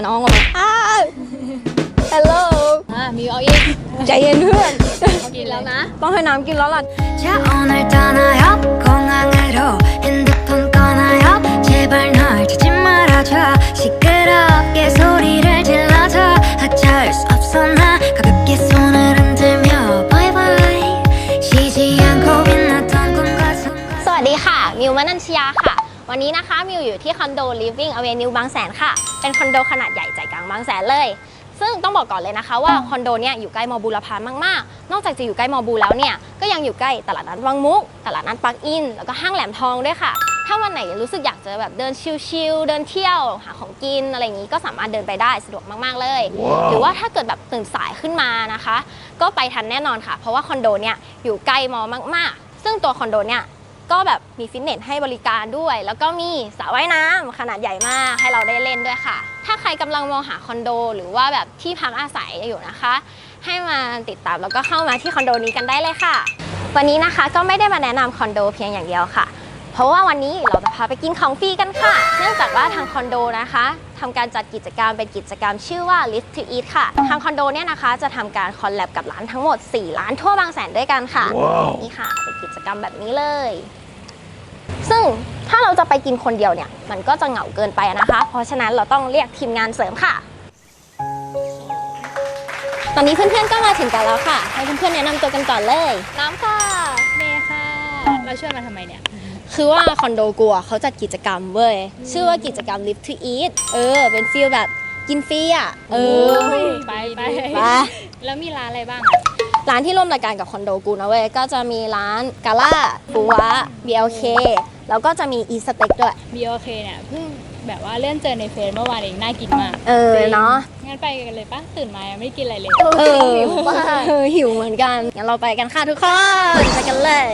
น้องออกมาอ้าวฮัลโหล อ่ามีเอาอีก ใจเย็นเพื่อน กินแล้วนะ ต้องให้น้ำกินแล้วล่ะ 자 오늘 떠나요 공항으로 핸드폰 꺼나요 제발 널 찾지 말아줘 시끄럽게 소리를 질러줘 하차할 수 없어 나 가볍게 손을 흔들며 bye bye 쉬지 않고 빛났던 꿈과 손과 สวัสดีค่ะ มิวมนัญชยาค่ะ ะ วันนี้นะคะมิวอยู่ที่คอนโด Living Avenue บางแสนค่ะ เป็นคอนโดขนาดใหญ่ใจกลางบางแสนเลย ซึ่งต้องบอกก่อนเลยนะคะว่าคอนโดเนี่ยอยู่ใกล้มอบูรพามากๆ นอกจากจะอยู่ใกล้มอบูแล้วเนี่ยก็ยังอยู่ใกล้ตลาดนัดวังมุก ตลาดนัดปักอิน แล้วก็ห้างแหลมทองด้วยค่ะ ถ้าวันไหนรู้สึกอยากจะแบบเดินชิลๆเดินเที่ยวหาของกินอะไรอย่างนี้ก็สามารถเดินไปได้สะดวกมากๆเลยหรือว่าถ้าเกิดแบบตื่นสายขึ้นมานะคะ ก็ไปทันแน่นอนค่ะ เพราะว่าคอนโดเนี่ยอยู่ใกล้มอมากๆ ซึ่งตัวคอนโดเนี่ย ก็แบบมีฟิตเนสให้บริการด้วย แล้วก็มีสระว่ายน้ำขนาดใหญ่มากให้เราได้เล่นด้วยค่ะ ถ้าใครกำลังมองหาคอนโด หรือว่าแบบที่พักอาศัยอยู่นะคะ ให้มาติดตามแล้วก็เข้ามาที่คอนโดนี้กันได้เลยค่ะ วันนี้นะคะก็ไม่ได้มาแนะนำคอนโดเพียงอย่างเดียวค่ะเพราะว่าวันนี้เราจะพาไปกินของฟรีกันค่ะ เนื่องจากว่าทางคอนโดนะคะทำการจัดกิจกรรมเป็นกิจกรรมชื่อว่า Live to Eat ค่ะ ทางคอนโดเนี่ยนะคะจะทำการคอลแลบกับร้านทั้งหมด 4 ร้านทั่วบางแสนด้วยกันค่ะนี่ค่ะเป็นกิจกรรมแบบนี้เลย ซึ่งถ้าเราจะไปกินคนเดียวเนี่ย มันก็จะเหงาเกินไปนะคะ เพราะฉะนั้นเราต้องเรียกทีมงานเสริมค่ะ ตอนนี้เพื่อนๆก็มาถึงกันแล้วค่ะ ให้เพื่อนๆแนะนำตัวกันก่อนเลย น้ำค่ะ เมย์ค่ะ เราช่วยมาทำไมเนี่ย คือว่าคอนโดกัวเขาจัดกิจกรรมเว้ย ชื่อว่ากิจกรรม Live to Eat เออ เป็นฟีลแบบกินฟรีอะ เออ ไปไปไป แล้วมีร้านอะไรบ้างอะ ร้านที่ร่วมรายการกับคอนโดกูนะเว้ยก็จะมีร้านกาล่าฟูวะ BLK แล้วก็จะมีอีสเต็กด้วย BOK เนี่ยเพิ่งแบบว่าเลื่อนเจอในเฟซเมื่อวานเองน่ากินมากเออเนาะงั้นไปกันเลยปะตื่นมายังไม่ได้กินอะไรเลย เออหิวมากเออหิวเหมือนกันงั้นเราไปกันค่ะทุกคนไปกันเลย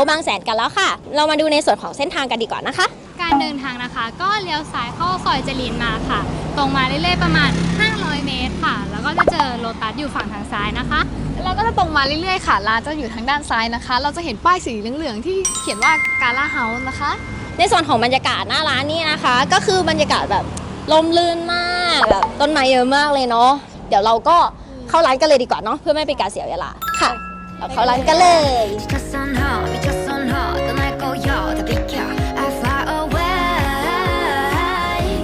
ถึงกาล่าเฮาส์บางแสนกันแล้วค่ะ เรามาดูในส่วนของเส้นทางกันดีกว่านะคะ การเดินทางนะคะ ก็เลี้ยวซ้ายเข้าซอยจรีนมาค่ะ ตรงมาเรื่อยๆประมาณ 500 เมตรค่ะ แล้วก็จะเจอโลตัสอยู่ฝั่งทางซ้ายนะคะเราก็จะตรงมาเรื่อยๆค่ะร้านจะอยู่ทางด้านซ้ายนะคะ เราจะเห็นป้ายสีเหลืองๆที่เขียนว่ากาล่าเฮาส์นะคะ ในส่วนของบรรยากาศหน้าร้านนี่นะคะ ก็คือบรรยากาศแบบลมลื่นมากแบบต้นไม้เยอะมากเลยเนาะเดี๋ยวเราก็เข้าร้านกันเลยดีกว่าเนาะเพื่อไม่เป็นการเสียเวลาค่ะ เข้าร้านกันเลย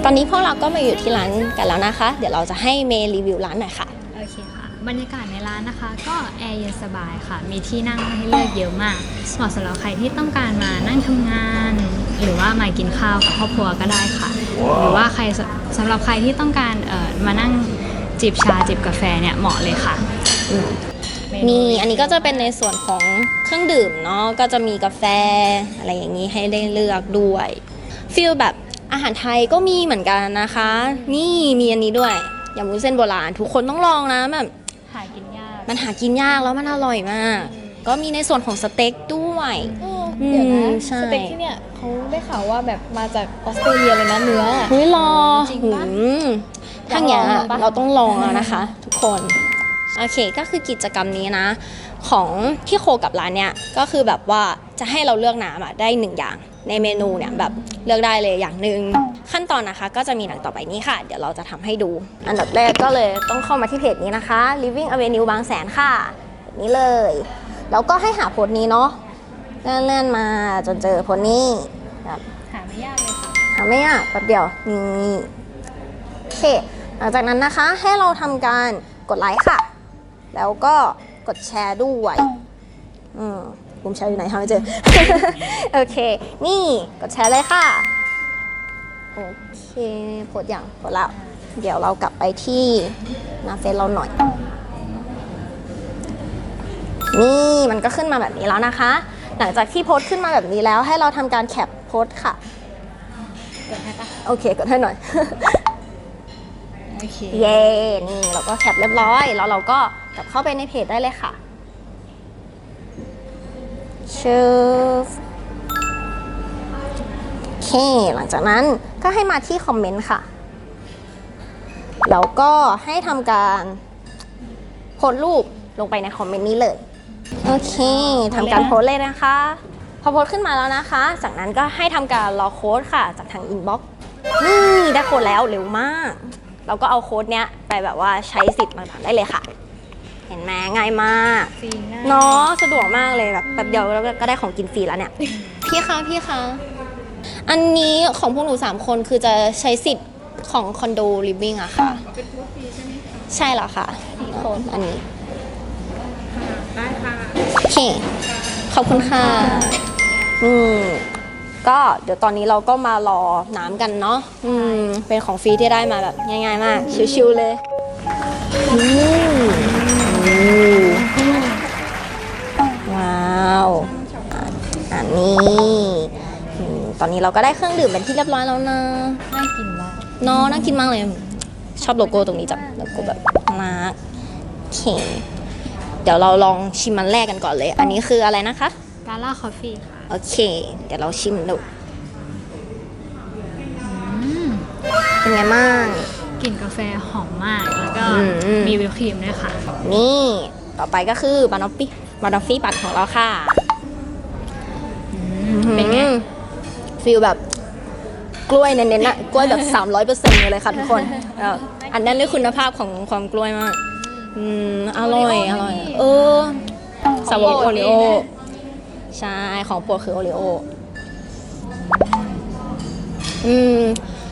ตอนนี้พวกเราก็มาอยู่ที่ร้านกันแล้วนะคะ เดี๋ยวเราจะให้เมย์รีวิวร้านหน่อยค่ะ โอเคค่ะ บรรยากาศในร้านนะคะ ก็แอร์เย็นสบายค่ะ มีที่นั่งให้เลือกเยอะมากเหมาะสำหรับใครที่ต้องการมานั่งทำงาน หรือว่ามากินข้าวกับครอบครัวก็ได้ค่ะ หรือว่าใครสำหรับใครที่ต้องการเอามานั่งจิบชาจิบกาแฟเนี่ยเหมาะเลยค่ะ มีอันนี้ก็จะเป็นในส่วนของเครื่องดื่มเนาะก็จะมีกาแฟอะไรอย่างนี้ให้ได้เลือกด้วยฟีลแบบอาหารไทยก็มีเหมือนกันนะคะ นี่มีอันนี้ด้วยยำวุ้นเส้นโบราณทุกคนต้องลองนะแบบหากินยาก มันหากินยากแล้วมันอร่อยมาก ก็มีในส่วนของสเต็กด้วยเดี๋ยวอืนะมใช่สเต็กที่เนี่ยเขาได้ข่าวว่าแบบมาจากออสเตรเลียเลยนะเนื้อเฮ้ยรอจริงหืปะมถ้าอย่างเงี้ยอยากลองปะเราต้องลองแล้วนะคะ ทุกคน โอเคก็คือกิจกรรมนี้นะ ของที่โคกับร้านเนี่ยก็คือแบบว่าจะให้เราเลือกน้ำอะได้หนึ่งอย่าง ในเมนูเนี่ยแบบเลือกได้เลยอย่างหนึ่งขั้นตอนนะคะก็จะมีหนังต่อไปนี้ค่ะ เดี๋ยวเราจะทำให้ดู อันดับแรกก็เลยต้องเข้ามาที่เพจนี้นะคะ Living Avenue บางแสนค่ะแบบนี้เลยแล้วก็ให้หาโพสต์นี้เนาะเลื่อนๆมาจนเจอโพสต์นี้แบบหาไม่ยากเลยค่ะหาไม่ยากแป๊บเดียวนี่โอเคหลังจากนั้นนะคะให้เราทำการกดไลค์ค่ะ แล้วก็กดแชร์ด้วย อืมปุ่มแชร์อยู่ไหนหาไม่เจอ โอเค นี่กดแชร์เลยค่ะ โอเคโพสต์อย่างโพสต์แล้ว เดี๋ยวเรากลับไปที่หน้าเฟซเราหน่อย นี่มันก็ขึ้นมาแบบนี้แล้วนะคะ หลังจากที่โพสต์ขึ้นมาแบบนี้แล้ว ให้เราทำการแคปโพสต์ค่ะ กดให้ปะโอเค กดให้หน่อย โอเค เย้ นี่เราก็แคปเรียบร้อย แล้วเราก็ กลับเข้าไปในเพจได้เลยค่ะชืบโอเค หลังจากนั้นก็ให้มาที่คอมเมนต์ค่ะ แล้วก็ให้ทำการโพสต์รูปลงไปในคอมเมนต์นี้เลย โอเคทำการโพสต์เลยนะคะ พอโพสต์ขึ้นมาแล้วนะคะ จากนั้นก็ให้ทำการรอโค้ดค่ะ จากทางอินบ็อกซ์นี่ได้โค้ดแล้วเร็วมาก เราก็เอาโค้ดเนี้ยไปแบบว่าใช้สิทธิ์ต่างๆได้เลยค่ะ เห็นไหมง่ายมากฟรีง่ายเนาะสะดวกมากเลยแบบแป๊บเดียวแล้วก็ได้ของกินฟรีแล้วเนี่ย พี่คะพี่คะอันนี้ของพวกหนูสามคนคือจะใช้สิทธิ์ของคอนโดลิฟวิ่งอะค่ะ เป็นโค้ดฟรีใช่ไหมใช่แล้วค่ะโค้ดอันนี้ได้ค่ะโอเคขอบคุณค่ะอืมก็เดี๋ยวตอนนี้เราก็มารอน้ำกันเนาะอืมเป็นของฟรีที่ได้มาแบบง่าย ๆ มาก ชิวๆเลยอืมาวอะอันนี้อืมตอนนี้เราก็ได้เครื่องดื่มเป็นที่เรียบร้อยแล้วนะน่ากินมากเนาะน่ากินมากเลย ชอบโลโก้ตรงนี้จับโลโก้แบบมาโอเค เดี๋ยวเราลองชิมมันแรกกันก่อนเลย อันนี้คืออะไรนะคะกาล่าคอฟฟี่ค่ะโอเค เดี๋ยวเราชิมดูอืมเป็นไงบ้างกลิ่นกาแฟหอมมาก แล้วก็อืมมีวิปครีมด้วยค่ะ นี่ ต่อไปก็คือบานอฟฟี่ บานอฟฟี่ปัดของเราค่ะเป็นไงอืมฟีลแบบกล้วยเน้นๆอะกล้วยแบบ 300%เลยค่ะทุกคนเอออันนั้นด้วยคุณภาพของความกล้วยมาก อืม อร่อย อร่อย เออสาวกโอริโอ ใช่ ของโปรดคือโอริโอ อืม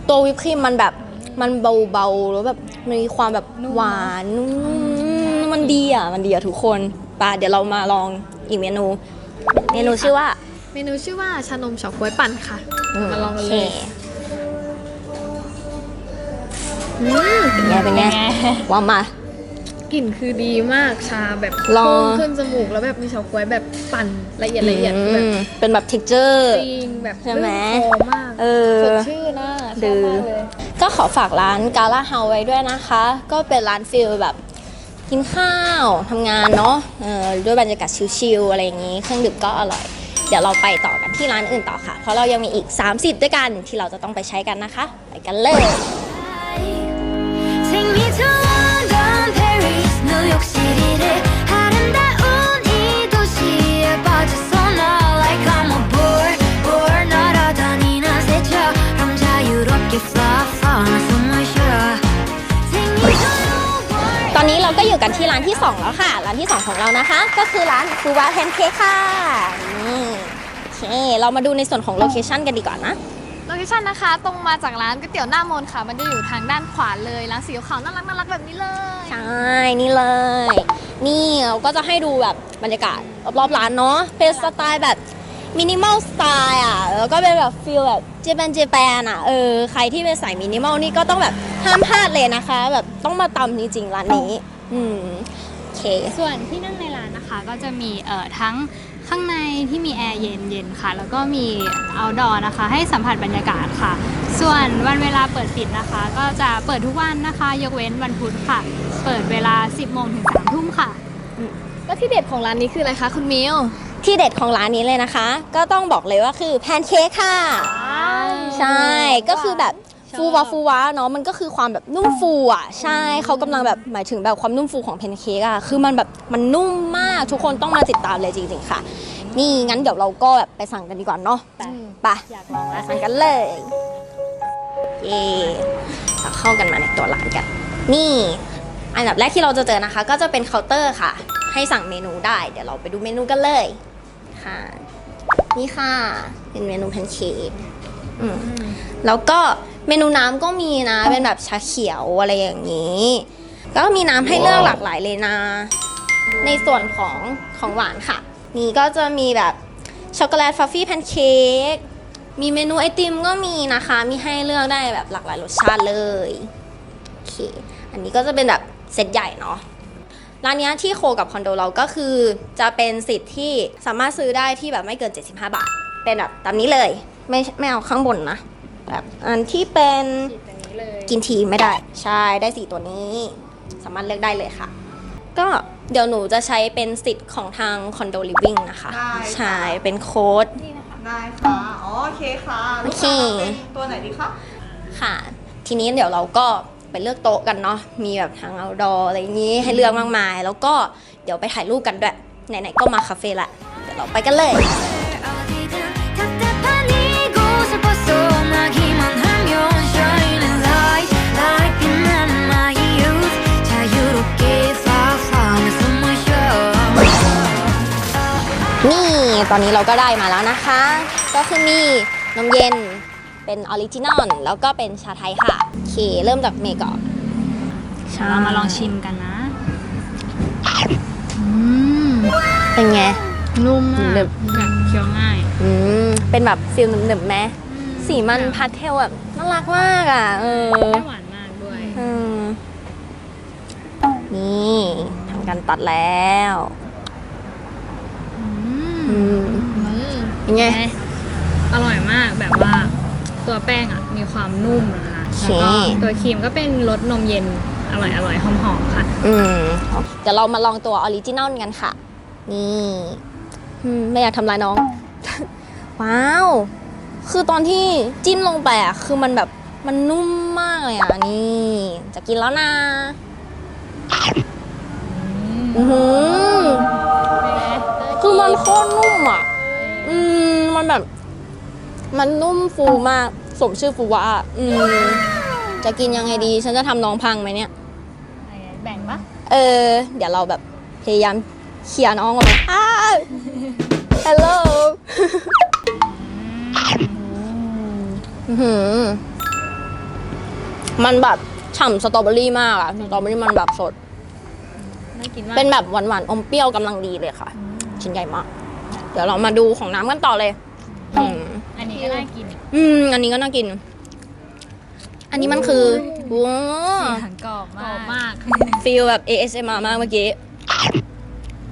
ตัววิปครีมมันแบบ มันเบาๆ แล้วแบบมันมีความแบบหวานนุ่มมันดีอะ มันดีอะทุกคน ไป่ะเดี๋ยวเรามาลองอีกเมนู เมนูชื่อว่าเมนูชื่อว่าชานมเฉาก๊วยปั่นค่ะ มาลองกันเลยโอเคเป็นไงเป็นไงว่ามา กลิ่นคือดีมากชาแบบลองพุ่งขึ้นจมูกแล้วแบบมีเฉาก๊วยแบบปั่นละเอียดละเอียดแบบมเป็นแบบ texture จริงแบบใช่ไหมลื่นคอมากเออสดชื่นนะชดือบอมากเลยก็ขอฝากร้านกาล่าเฮาไว้ด้วยนะคะ ก็เป็นร้านฟิลแบบ กินข้าวทำงานเนาะด้วยบรรยากาศชิลๆอะไรอย่างนี้เครื่องดื่มก็อร่อย เดี๋ยวเราไปต่อกันที่ร้านอื่นต่อค่ะ เพราะเรายังมีอีก3สิทธิ์ด้วยกันที่เราจะต้องไปใช้กันนะคะ ไปกันเลย Take me to London, Paris, New York City ที่ร้านที่ 2 แล้วค่ะ ร้านที่ 2 ของเรานะคะ ก็คือร้านฟูวาแพนเค้กค่ะนี่โอเคเรามาดูในส่วนของโลเคชั่นกันดีกว่านะโลเคชั่นนะคะ ตรงมาจากร้านก๋วยเตี๋ยวหน้ามนต์ค่ะ มันจะอยู่ทางด้านขวาเลยร้านสีขาวน่ารักน่ารักแบบนี้เลยใช่นี่เลย นี่เราก็จะให้ดูแบบบรรยากาศรอบๆร้านเนาะเป็นสไตล์แบบมินิมอลสไตล์อะแล้วก็เป็นแบบฟีลแบบเจแปนเจแปนอะเออใครที่เป็นสายมินิมอลนี่ก็ต้องแบบห้ามพลาดเลยนะคะ แบบต้องมาตำจริงๆร้านนี้ อืมโอเค ส่วนที่นั่งในร้านนะคะก็จะมีเอ่อทั้งข้างในที่มีแอร์เย็นๆค่ะ แล้วก็มี outdoor นะคะ ให้สัมผัสบรรยากาศค่ะ ส่วนวันเวลาเปิดปิดนะคะ ก็จะเปิดทุกวันนะคะ ยกเว้นวันพุธค่ะ เปิดเวลา 10โมงถึง3ทุ่มค่ะ แล้วที่เด็ดของร้านนี้คืออะไรคะคุณมิวที่เด็ดของร้านนี้เลยนะคะ ก็ต้องบอกเลยว่าคือแพนเค้กค่ะ ใช่ก็คือแบบ ฟูวาฟูวาเนาะมันก็คือความแบบนุ่มฟูอะใช่เขากำลังแบบหมายถึงแบบความนุ่มฟูของแพนเค้กอะคือมันแบบมันนุ่มมากทุกคนต้องมาติดตามเลยจริงๆค่ะ นี่งั้นเดี๋ยวเราก็แบบไปสั่งกันดีกว่าเนาะไปอยากลองแล้ว สั่งกันเลย เย่เราเข้ากันมาในตัวร้านกัน นี่ อันดับแรกที่เราจะเจอนะคะ ก็จะเป็นเคาน์เตอร์ค่ะ ให้สั่งเมนูได้ เดี๋ยวเราไปดูเมนูกันเลยค่ะ นี่ค่ะ เป็นเมนูแพนเค้กอืม แล้วก็ เมนูน้ำก็มีนะ เป็นแบบชาเขียวอะไรอย่างนี้ ก็มีน้ำให้เลือกหลากหลายเลยนะ ในส่วนของของหวานค่ะ นี่ก็จะมีแบบช็อกโกแลตฟัฟฟี่แพนเค้ก มีเมนูไอติมก็มีนะคะ มีให้เลือกได้แบบหลากหลายรสชาติเลยโอเค อันนี้ก็จะเป็นแบบเซตใหญ่เนาะร้านเนี้ยที่โคกับคอนโดเราก็คือจะเป็นสิทธิ์ที่สามารถซื้อได้ที่แบบไม่เกิน 75 บาท เป็นแบบตามนี้เลย ไม่ไม่เอาข้างบนนะ แบบอันที่เป็นกินทีไม่ได้ ใช่ได้สีตัวนี้ สามารถเลือกได้เลยค่ะ ก็เดี๋ยวหนูจะใช้เป็นสิทธิ์ของทางคอนโดลิฟวิ่งนะคะ ได้ค่ะ ใช่ เป็นโค้ดได้ค่ะอ๋อโอเคค่ะลูกค้าโอเค เป็นตัวไหนดีคะ ค่ะ ทีนี้เดี๋ยวเราก็ไปเลือกโต๊ะกันเนาะ มีแบบทาง outdoor อะไรอย่างนี้ให้เลือกมากมาย แล้วก็เดี๋ยวไปถ่ายรูปกันด้วย ไหนๆก็มาคาเฟ่ละ เดี๋ยวเราไปกันเลย ตอนนี้เราก็ได้มาแล้วนะคะ ก็คือมีนมเย็นเป็นออริจินอลแล้วก็เป็นชาไทยค่ะ โอเค เริ่มจากเมย์ก่อนเดี๋ยวเรามาลองชิมกันนะ อืม เป็นไง นุ่มมากหนึบ แบบเคี้ยวง่าย อืม เป็นแบบฟิลหนึบๆไหมสีมันพาสเทลแบบน่ารักมากอะ เออไม่หวานมากด้วย อืม นี่ทำการตัดแล้ว อืมเป็นไง อร่อยมากแบบว่าตัวแป้งอะมีความนุ่มนะคะโอเคแล้วก็ตัวครีมก็เป็นรสนมเย็นอร่อยอร่อยๆหอมๆค่ะ อืมเดี๋ยวเรามาลองตัวออริจินอลกันค่ะ นี่อืมไม่อยากทำลายน้อง ว้าว คือตอนที่จิ้นลงไปอะ คือมันแบบมันนุ่มมากเลยอะ นี่ จะกินแล้วนะ อือหือคือมันโคตรนุ่มอะ อืมมันแบบ มันนุ่มฟูมาก สมชื่อฟูวะอะอืมจะกินยังไงดี ฉันจะทำน้องพังไหมเนี่ย แบ่งปะเออ เดี๋ยวเราแบบพยายามเคลียร์น้องออกมาอ้าว hello อื้อหือมันแบบฉ่ำสตรอเบอรี่มากอะสตรอเบอรี่มันแบบสด น่ากินมากเป็นแบบหวานๆอมเปรี้ยวกำลังดีเลยค่ะ ชิ้นใหญ่มาก เดี๋ยวเรามาดูของน้ำกันต่อเลย อืมอันนี้ก็น่ากินอืมอันนี้ก็น่ากิน อันนี้มันคือว้าถังกรอบมาก มากฟีลแบบ ASMR มากเมื่อกี้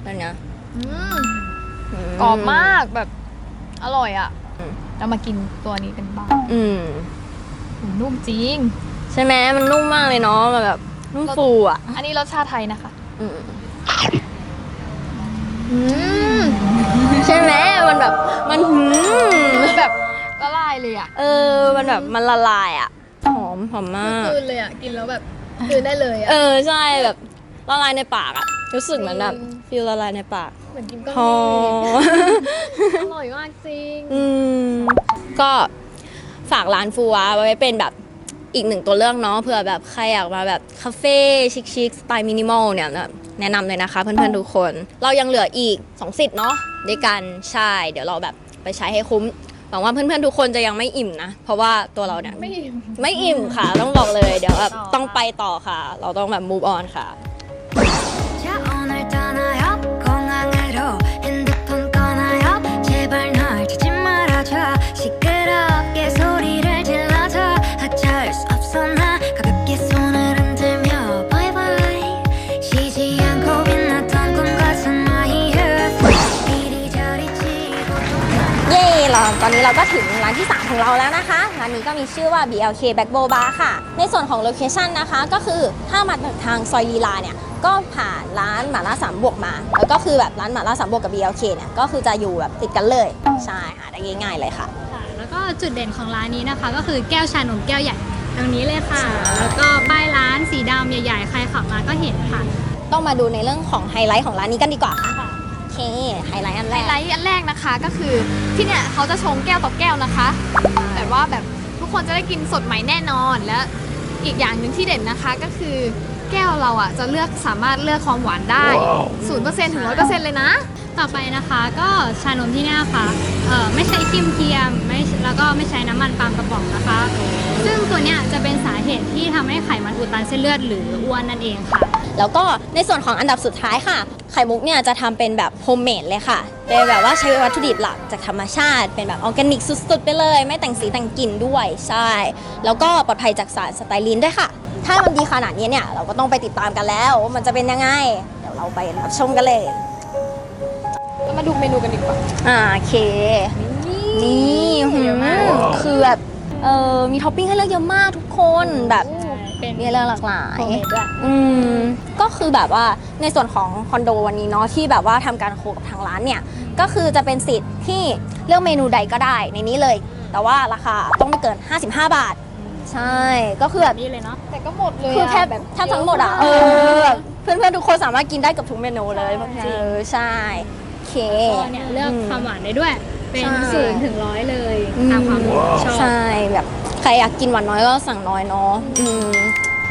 เป็นไงอืมอืมกรอบมากแบบอร่อยอะอืมเรามากินตัวนี้กันบ้างอืมอืมนุ่มจริง ใช่ไหมมันนุ่มมากเลยเนาะมันแบบนุ่มฟูอะ อันนี้รสชาติไทยนะคะ อืมอืมใช่ไหมมันแบบ มันหืมคือแบบก็ลายเลยอะเออ มันแบบมันละลายอะ หอมหอมมาก คืนเลยอะ กินแล้วแบบคืนได้เลยอะ เออใช่แบบละลายในปากอะรู้สึกเหมือนแบบฟีลละลายในปากเหมือนกินก้อนหอเมฆมอร่อยมากจริง อืมก็ฝากร้านฟูวาไว้เป็นแบบ อีกหนึ่งตัวเลือกเนาะเผื่อแบบใครอยากมาแบบคาเฟ่ชิคๆสไตล์มินิมอลเนี่ยแนะนำเลยนะคะเพื่อนๆทุกคน เรายังเหลืออีก 2 สิทธิ์เนาะด้วยกันใช่เดี๋ยวเราแบบไปใช้ให้คุ้มหวังว่าเพื่อนๆทุกคนจะยังไม่อิ่มนะ เพราะว่าตัวเราเนี่ยไม่อิ่มไม่อิ่มค่ะต้องบอกเลย เดี๋ยวแบบต้องไปต่อค่ะ เราต้องแบบ move on ค่ะ ตอนนี้เราก็ถึงร้านที่ 3 ของเราแล้วนะคะร้านนี้ก็มีชื่อว่า BLK Back Bow Bar ค่ะ ในส่วนของโลเคชันนะคะ ก็คือถ้ามาทางซอยลีลาเนี่ยก็ผ่านร้านหมาล่าสามบวกมา แล้วก็คือแบบร้านหมาล่าสามบวกกับ BLK เนี่ยก็คือจะอยู่แบบติดกันเลย ใช่หาได้ง่ายๆเลยค่ะค่ะแล้วก็จุดเด่นของร้านนี้นะคะ ก็คือแก้วชานมแก้วใหญ่ตรงนี้เลยค่ะ แล้วก็ป้ายร้านสีดำใหญ่ๆ ใครขับมาก็เห็นค่ะ ต้องมาดูในเรื่องของไฮไลท์ของร้านนี้กันดีกว่าค่ะโอ เค ไฮไลท์อันแรไฮก ไลท์อันแรกนะคะก็คือที่เนี่ยเขาจะชงแก้วต่อแก้วนะคะแต่ว่าแบบทุกคนจะได้กินสดใหม่แน่นอนและอีกอย่างหนึ่งที่เด่นนะคะก็คือแก้วเราอะจะเลือกสามารถเลือกความหวานได้ศูนย์เปอร์เซ็นต์ถึงร้อยเปอร์เซ็นต์เลยนะ ต่อไปนะคะก็ชานมที่เนี่ยค่ะเอ่อไม่ใช้ครีมเทียมไม่แล้วก็ไม่ใช้น้ำมันปาล์มกระป๋องนะคะ ซึ่งตัวเนี้ยจะเป็นสาเหตุที่ทำให้ไขมันอุดตันเส้นเลือดหรืออ้วนนั่นเองค่ะ แล้วก็ในส่วนของอันดับสุดท้ายค่ะ ไข่มุกเนี่ยจะทำเป็นแบบโฮมเมดเลยค่ะเป็นแบบว่าใช้วัตถุดิบหลักจากธรรมชาติ เป็นแบบออร์แกนิกสุดๆ ไปเลย ไม่แต่งสีแต่งกลิ่นด้วยใช่ แล้วก็ปลอดภัยจากสารสไตลีนด้วยค่ะ ถ้ามันดีขนาดนี้เนี่ยเราก็ต้องไปติดตามกันแล้วว่ามันจะเป็นยังไง เดี๋ยวเราไปรับชมกันเลยแล้วมาดูเมนูกันดีกว่าอ่าโอเค นี่หืมคือแบบเออมีท็อปปิ้งให้เลือกเยอะมากทุกคนแบบ เป็นเป็นมีเรื่องหลากหลาย โฮมเมดด้วย อืมก็คือแบบว่าในส่วนของคอนโดวันนี้เนาะที่แบบว่าทำการโคกับทางร้านเนี่ย ก็คือจะเป็นสิทธิ์ที่เลือกเมนูใดก็ได้ในนี้เลย แต่ว่าราคาต้องไม่เกิน 55 บาท ใช่ ก็คือแบบนี่เลยเนาะ แต่ก็หมดเลยคือแทบแบบแทบทั้งหมดอะ เออแบบเพื่อนๆ ทุกคนสามารถกินได้กับทุกเมนูเลยใช่ เออใช่โอเค ก็เนี่ยเลือกความหวานได้ด้วย เป็นใช่ ศูนย์ถึงร้อยเลยอืมตามความชอบ ใช่แบบ ใครอยากกินหวานน้อยก็สั่งน้อยเนาะอืม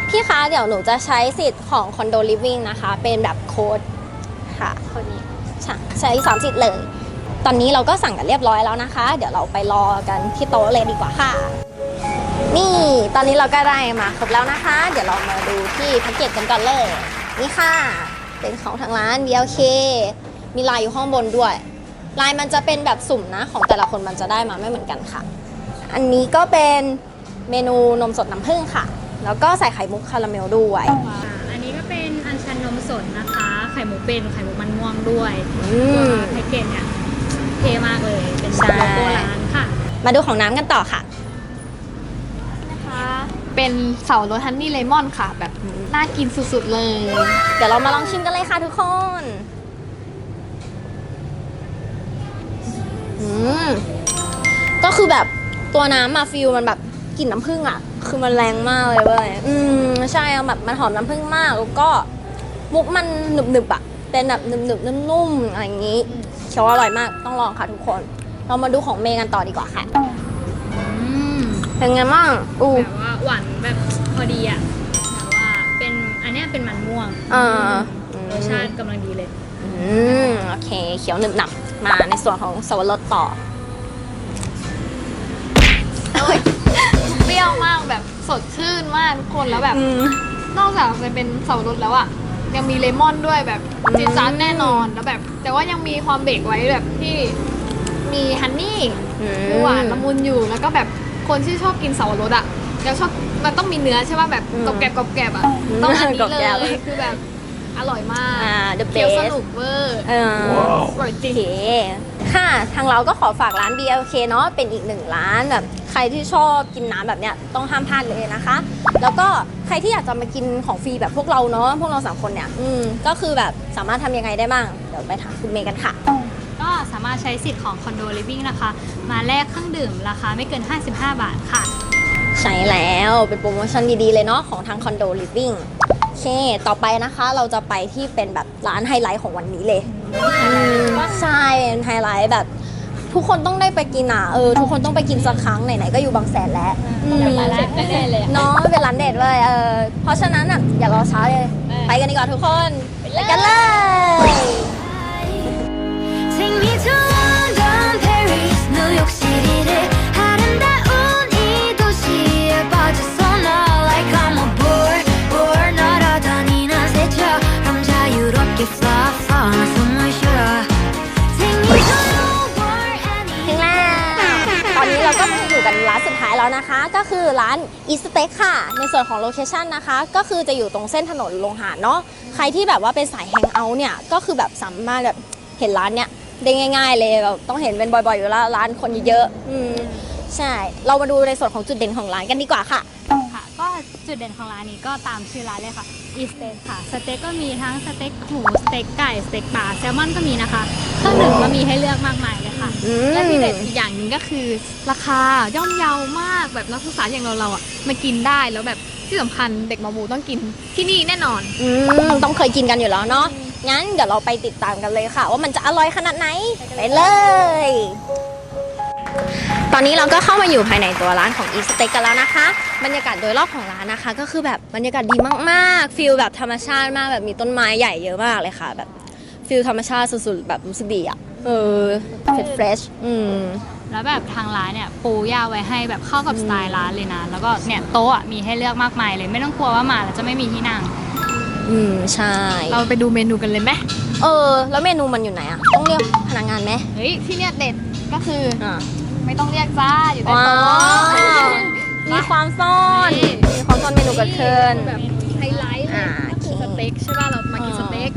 พี่คะเดี๋ยวหนูจะใช้สิทธิ์ของคอนโดลิฟวิ่งนะคะ เป็นแบบโค้ดค่ะคนนี้ใช่ใช้สามสิทธิ์เลย ตอนนี้เราก็สั่งกันเรียบร้อยแล้วนะคะ เดี๋ยวเราไปรอกันที่โต๊ะเลยดีกว่าค่ะ นี่ตอนนี้เราก็ได้มาครบแล้วนะคะ เดี๋ยวเรามาดูที่แพ็กเกจกันก่อนเลยนี่ค่ะ เป็นของทางร้าน BLK มีลายอยู่ข้างบนด้วย ลายมันจะเป็นแบบสุ่มนะของแต่ละคนมันจะได้มาไม่เหมือนกันค่ะ อันนี้ก็เป็นเมนูนมสดน้ำผึ้งค่ะ แล้วก็ใส่ไข่มุกคาราเมลด้วยอ่าอันนี้ก็เป็นอัญชันนมสดนะคะ ไข่มุกเป็นไข่มุกมันม่วงด้วยอืตัวมแพ็กเกจเนี่ยเท่มากเลย เป็นใช่ โลโก้ร้านค่ะมาดูของน้ำกันต่อค่ะ นะคะเป็นเสารสฮันนี่เลมอนค่ะ แบบน่ากินสุดๆเลย เดี๋ยวเรามาลองชิมกันเลยค่ะทุกคน อืม ก็คือแบบ ตัวน้ำมาฟิลมันแบบกลิ่นน้ำผึ้งอะคือมันแรงมากเลยเว้ยอืมใช่อะแบบมันหอมน้ำผึ้งมากแล้วก็มุกมันหนึบๆอะเป็นแบบหนึบๆนุ่มๆอะไรอย่างนี้เคี้ยวอร่อยมากต้องลองค่ะทุกคน เรามาดูของเมย์กันต่อดีกว่าค่ะอืมเป็นไงบ้างอู้แบบว่าหวานแบบพอดีอะแบบว่าเป็นอันเนี้ยเป็นมันม่วงอ่ารสชาติกำลังดีเลย อืมโอเค เขียวหนึบหนับมาในส่วนของสวรสต่อ เปรี้ยวมากแบบสดชื่นมากทุกคนแล้วแบบ อืม นอกจากจะเป็นเสารสแล้วอะยังมีเลมอนด้วยแบบอืมจีดจ๊าดแน่นอนแล้วแบบ แต่ว่ายังมีความเบรกไว้แบบที่มีฮันนี่อืม หวานละมุนอยู่แล้วก็แบบคนที่ชอบกินเสาวรสอะแล้วชอบมันต้องมีเนื้อใช่ป่ะแบบอืมกรอบแกรบกรอบแกรบอะต้องอันนี้กรอบเลแกรบยคือแบบอร่อยมากอ่า the เคี้ยว best สนุกเวอร์เออ อร่อยจริโองเค ค่ะ ทางเราก็ขอฝากร้าน BLK เนาะเป็นอีกหนึ่งร้านแบบใครที่ชอบกินน้ำแบบเนี้ยต้องห้ามพลาดเลยนะคะ แล้วก็ใครที่อยากจะมากินของฟรีแบบพวกเราเนาะพวกเราสามคนเนี่ยอืมก็คือแบบสามารถทำยังไงได้บ้าง เดี๋ยวไปถามคุณเมย์กันค่ะ ก็สามารถใช้สิทธิ์ของคอนโดลิฟวิ่งนะคะ มาแลกเครื่องดื่มราคาไม่เกิน 55 บาทค่ะ ใช่แล้วเป็นโปรโมชั่นดีๆเลยเนาะของทางคอนโดลิฟวิ่งโอเค ต่อไปนะคะเราจะไปที่เป็นแบบร้านไฮไลท์ของวันนี้เลยก็ใช่เป็นไฮไลท์ แบบ ทุกคนต้องได้ไปกินอะเออทุกคนต้องไปกินสักครั้งไหนๆก็อยู่บางแสนแล้วอืมเป็นร้านเด็ดแน่ๆเลยอะ เนาะเป็นร้านเด็ดเลยเออเพราะฉะนั้นอะอย่ารอช้าเลยไปกันดีกว่าทุกคนไปกันเลย Take me to London, Paris, New York City 를 ก็คือร้านอีสเต็กค่ะ ในส่วนของโลเคชันนะคะ ก็คือจะอยู่ตรงเส้นถนนลงหาดเนาะใครที่แบบว่าเป็นสายแฮงเอาท์เนี่ย ก็คือแบบสามารถแบบเห็นร้านเนี่ยได้ง่าย ๆ เลยแบบต้องเห็นเป็นบ่อยๆอยู่แล้วร้านคนเยอะๆอืมใช่ เรามาดูในส่วนของจุดเด่นของร้านกันดีกว่าค่ะ ค่ะ ก็จุดเด่นของร้านนี้ก็ตามชื่อร้านเลยค่ะอีสเต็กค่ะ สเต็กก็มีทั้งสเต็กหมูสเต็กไก่สเต็กปลาแซลมอนก็มีนะคะเครื่องดื่มก็มีให้เลือกมากมายเลย ค่ะ อืม และที่เด็ดอีกอย่างหนึ่งก็คือ ราคาย่อมเยาวมากแบบนักศึกษาอย่างเราเราๆอะมากินได้แล้วแบบที่สำคัญเด็กมอบูต้องกินที่นี่แน่นอน อืมต้องเคยกินกันอยู่แล้วเนาะ งั้นเดี๋ยวเราไปติดตามกันเลยค่ะ ว่ามันจะอร่อยขนาดไหน ไปเลย ตอนนี้เราก็เข้ามาอยู่ภายในตัวร้านของอีสเต็กกันแล้วนะคะ บรรยากาศโดยรอบของร้านนะคะ ก็คือแบบบรรยากาศดีมากๆฟิลแบบธรรมชาติมากแบบมีต้นไม้ใหญ่เยอะมากเลยค่ะ แบบ ฟิลธรรมชาติสุดๆ แบบรู้สึกดีอะ เออเฟรชอืม แล้วแบบทางร้านเนี่ยปูย่าไว้ให้แบบเข้ากับสไตล์ร้านเลยนะ แล้วก็เนี่ยโต๊ะอะมีให้เลือกมากมายเลย ไม่ต้องกลัวว่ามาแล้วจะไม่มีที่นั่ง อืม ใช่ เราไปดูเมนูกันเลยไหมเออ แล้วเมนูมันอยู่ไหนอะ ต้องเรียกพนักงานไหมเฮ้ยที่เนี่ยเด็ดก็คืออ่า ไม่ต้องเรียกจ้าอยู่ใต้ว้าโต๊ะวมีความซ่อน นี่ มีความซ่อนเมนูเกิดขึ้น แบบไฮไลท์เลยอ่าก็คือโอเคสเต็กใช่ป่ะเรามากินอ่าสเต็ก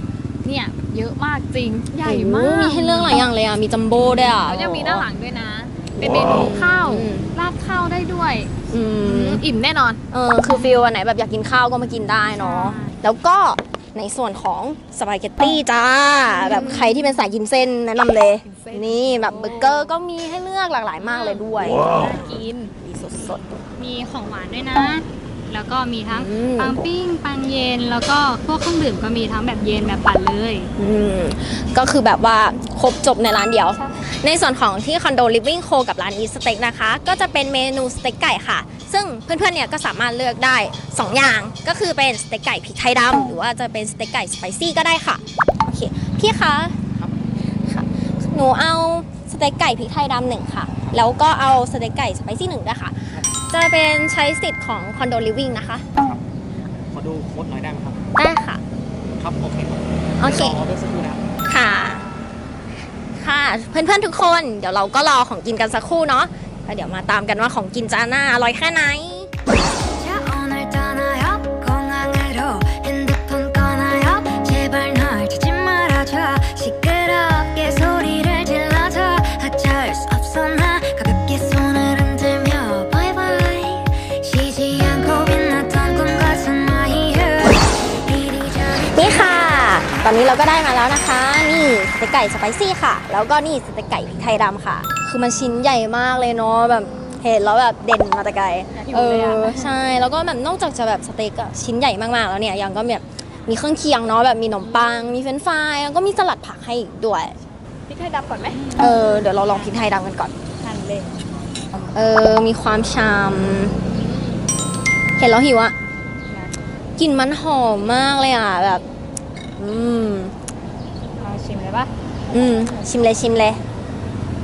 เนี่ย เยอะมากจริง ใหญ่มาโอ้กมีให้เลือกหลายอย่างเลยอะ มีจัมโบ้ด้วยอะ แล้วยังมีด้านหลังด้วยนะ เป็นเมนูข้าวอืม ราดข้าวได้ด้วย อืมอิ่มแน่นอน เออคือฟิลวันไหนแบบอยากกินข้าวก็มากินได้เนาะใช่ แล้วก็ในส่วนของสปาเกตตี้จ้า แบบใครที่เป็นสายกินเส้นแนะนำเลยกินเส้นนี่แบบเบอร์เกอร์ก็มีให้เลือกหลากหลายมากเลยด้วยน่ากินดีสดมีของหวานด้วยนะ แล้วก็มีทั้งอืม ปังปิ้ง ปังเย็น แล้วก็พวกเครื่องดื่มก็มีทั้งแบบเย็นแบบปั่นเลยๆอืมก็คือแบบว่าครบจบในร้านเดียวในส่วนของที่คอนโด Living Co กับร้าน Eat Steak นะคะ ก็จะเป็นเมนูสเต็กไก่ค่ะ ซึ่งเพื่อนๆเนี่ยก็สามารถเลือกได้ 2 อย่าง ก็คือเป็นสเต็กไก่พริกไทยดำหรือว่าจะเป็นสเต็กไก่สไปซี่ก็ได้ค่ะโอเคพี่คะค่ะหนูเอาสเต็กไก่พริกไทยดำหนึ่งค่ะ แล้วก็เอาสเต็กไก่สไปซี่หนึ่งด้วยค่ะ จะเป็นใช้สิทธิ์ของคอนโด Living นะคะขอดูโค้ดหน่อยได้ไหมครับ ได้ค่ะ ครับโอเคครับโอเค รอออเดอร์สักครู่นะครับ ค่ะ ค่ะ เพื่อนๆทุกคน เดี๋ยวเราก็รอของกินกันสักครู่เนาะแล้วเดี๋ยวมาตามกันว่าของกินจานหน้าอร่อยแค่ไหน ตอนนี้เราก็ได้มาแล้วนะคะ นี่สเต็กไก่สไปซี่ค่ะ แล้วก็นี่สเต็กไก่พริกไทยดำค่ะ คือมันชิ้นใหญ่มากเลยเนาะแบบเห็นแล้วแบบเด่นมาแต่ไกลเออใช่แล้วก็แบบนอกจากจะแบบสเต็กอะชิ้นใหญ่มากๆแล้วเนี่ยยังก็แบบมีเครื่องเคียงเนาะแบบมีขนมปัง มีเฟรนช์ฟรายแล้วก็มีสลัดผักให้อีกด้วยพริกไทยดำก่อนไหมเออเดี๋ยวเราลองพริกไทยดำกันก่อนทันเลยเออมีความชามเห็นแล้วหิวอะกลิ่นมันหอมมากเลยอะแบบ อืมลองชิมเลยปะอืมชิมเลยชิมเลย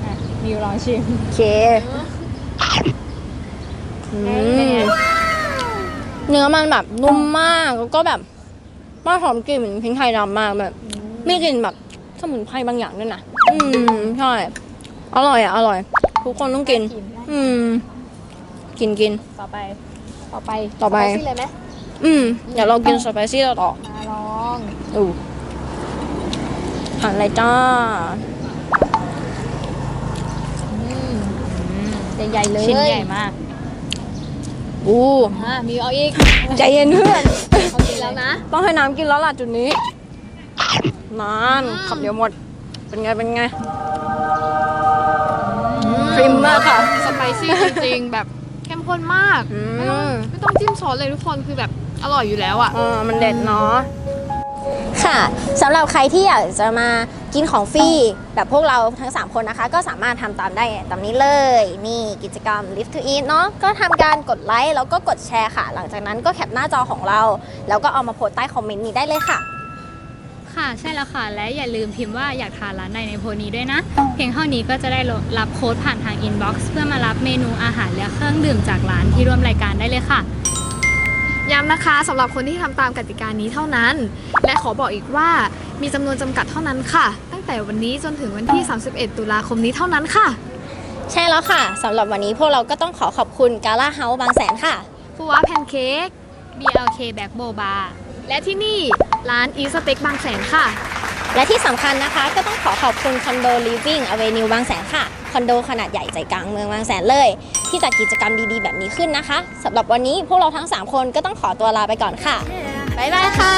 อะมิวลองชิมโอเคอืเอ้ยเป็นไงมเนื้อมันแบบนุ่มมากแล้วก็แบบว่าหอมกลิ่นเหมือนพริกไทยดำมากแบบมีกลิ่นแบบสมุนไพรบางอย่างด้วยนะอืมใช่อร่อยอะอร่อย ทุกคนต้องกิน อืม กินกินต่อไป ต่อไปต่อไปสซี่เลยไหม อืมเดี๋ยวเรากินสไปซี่ต่อมาลองอูหันเลยจ้าใหญ่ๆเลยชิ้นใหญ่มากอู้อะมีเอาอีกใจเย็นเพื่อนเขากินแล้วนะ ต้องให้น้ำกินแล้วล่ะจุดนี้นานขับเดียวหมด เป็นไง เป็นไงพริมมากค่ะ สไปซี่จริงๆ แบบเข้มข้นมากอืมไม่ต้องไม่ต้องจิ้มซอสเลยทุกคนคือแบบ อร่อยอยู่แล้วอะ เออมันเด็ดเนาะ ค่ะสำหรับใครที่อยากจะมากินของฟรีแบบพวกเราทั้ง 3 คนนะคะ ก็สามารถทำตามได้ตามนี้เลย นี่กิจกรรม Live to Eat เนาะก็ทำการกดไลค์แล้วก็กดแชร์ค่ะ หลังจากนั้นก็แคปหน้าจอของเรา แล้วก็เอามาโพสต์ใต้คอมเมนต์นี้ได้เลยค่ะ ค่ะใช่แล้วค่ะ และอย่าลืมพิมพ์ว่าอยากทานร้านใดในโพสต์นี้ด้วยนะ เพียงเท่านี้ก็จะได้รับโค้ดผ่านทางอินบ็อกซ์เพื่อมารับเมนูอาหารและเครื่องดื่มจากร้านที่ร่วมรายการได้เลยค่ะ ย้ำนะคะสำหรับคนที่ทำตามกติกานี้เท่านั้น และขอบอกอีกว่ามีจำนวนจำกัดเท่านั้นค่ะ ตั้งแต่วันนี้จนถึงวันที่ 31 ตุลาคมนี้เท่านั้นค่ะ ใช่แล้วค่ะสำหรับวันนี้พวกเราก็ต้องขอขอบคุณกาล่าเฮาส์บางแสนค่ะ ฟูวาแพนเค้ก BLK Back b o Bar และที่นี่ร้านอีสเต็กบางแสนค่ะ และที่สำคัญนะคะก็ต้องขอขอบคุณคอนโดลิฟวิ่งอเวนิวบางแสนค่ะ คอนโดขนาดใหญ่ใจกลางเมืองบางแสนเลย ที่จัดกิจกรรมดีๆ แบบนี้ขึ้นนะคะสำหรับวันนี้พวกเราทั้ง 3 คนก็ต้องขอตัวลาไปก่อนค่ะ บ๊ายบายค่ะ